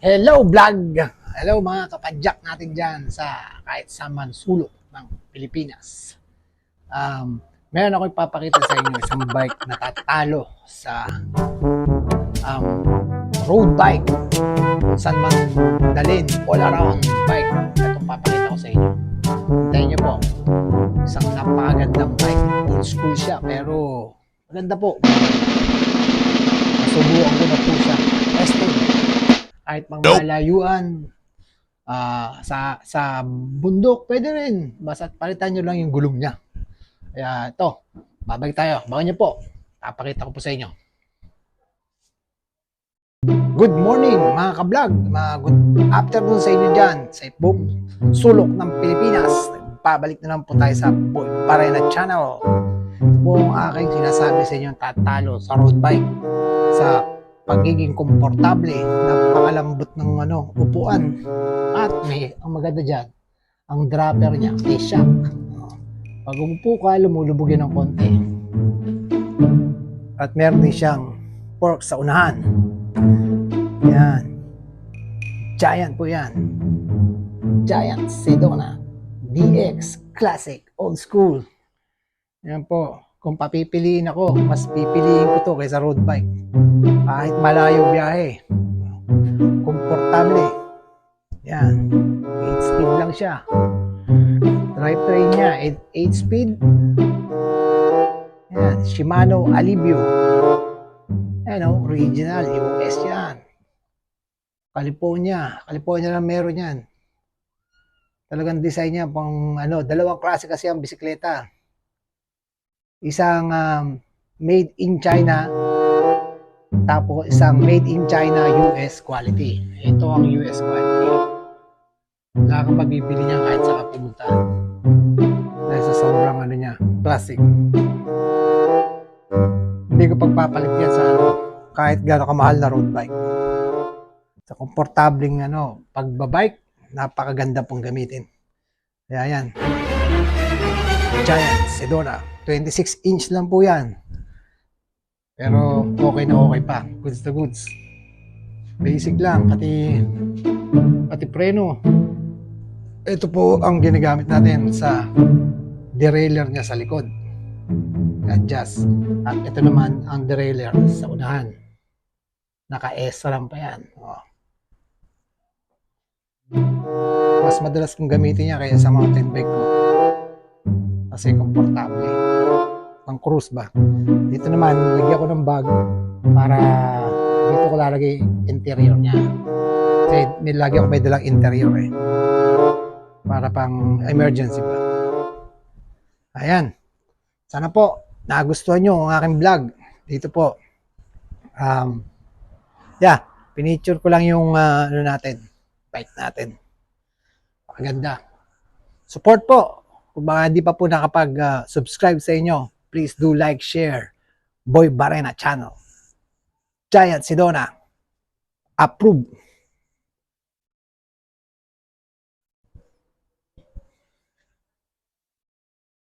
Hello vlog! Hello mga kapadyak natin dyan sa kahit sa sulok ng Pilipinas. Um, meron ako ipapakita sa inyo isang bike na tatalo sa um, road bike. Saan man dalhin, all around bike. Itong papakita ko sa inyo. Hintayin nyo po. Isang napakagandang bike. Old school siya pero maganda po. Nasubukan ko na po siya. Testing kahit pang malayuan ah, sa sa bundok pwede rin. Basta palitan nyo lang yung gulong niya. Kaya ito babalik tayo. Baka nyo po. Papakita ko po sa inyo. Good morning mga kablog mga good afternoon sa inyo dyan sa buong sulok ng Pilipinas. Pabalik na lang po tayo sa Boy Parena Channel. Ito po ang aking sinasabi sa inyo tatalo sa road bike sa pagiging komportable, napakalambot ng ano, upuan. At may, ang maganda dyan, ang dropper niya, may shock. Pag umupo ka, lumulubog yan ng konti. At meron din siyang fork sa unahan. Yan. Giant po yan. Giant Sedona DX Classic Old School. Yan po. Kung papipiliin ako, mas pipiliin ko to kaysa road bike. Kahit malayo biyahe. Komportable. Yan. 8 speed lang siya. Drivetrain niya, 8 speed. Yan. Shimano Alivio. Yan o, original. US yan. California. California na meron yan. Talagang design niya pang ano, dalawang klase kasi ang bisikleta. Isang um, made in China tapos isang made in China US quality. Ito ang US quality. Wala kang mabibili niya kahit saan ka pumunta. Dahil sa sobrang ano niya, classic. Hindi ko pagpapalit yan sa ano, kahit gano'ng kamahal na road bike. Sa komportabling ano, pagbabike, napakaganda pong gamitin. Kaya yan. Giant Sedona. 26 inch lang po yan. Pero okay na okay pa. Goods to goods. Basic lang. Pati, pati preno. Ito po ang ginagamit natin sa derailleur niya sa likod. Adjust. At ito naman ang derailleur sa unahan. Naka-S lang pa yan. Oh. Mas madalas kong gamitin niya kaya sa mountain bike ko. Kasi komportable. Pang cruise ba? Dito naman, lagyan ko ng bag para dito ko lalagay interior niya. Kasi nilagyan ko may dalang interior eh. Para pang emergency ba. Ayan. Sana po, nagustuhan nyo ang aking vlog. Dito po. Um, yeah, pinicture ko lang yung ah, ano natin, bike natin. Maganda. Support po. Kung baka hindi pa po nakapag-subscribe sa inyo, please do like, share. Boy Barena Channel. Giant Sedona. Approve.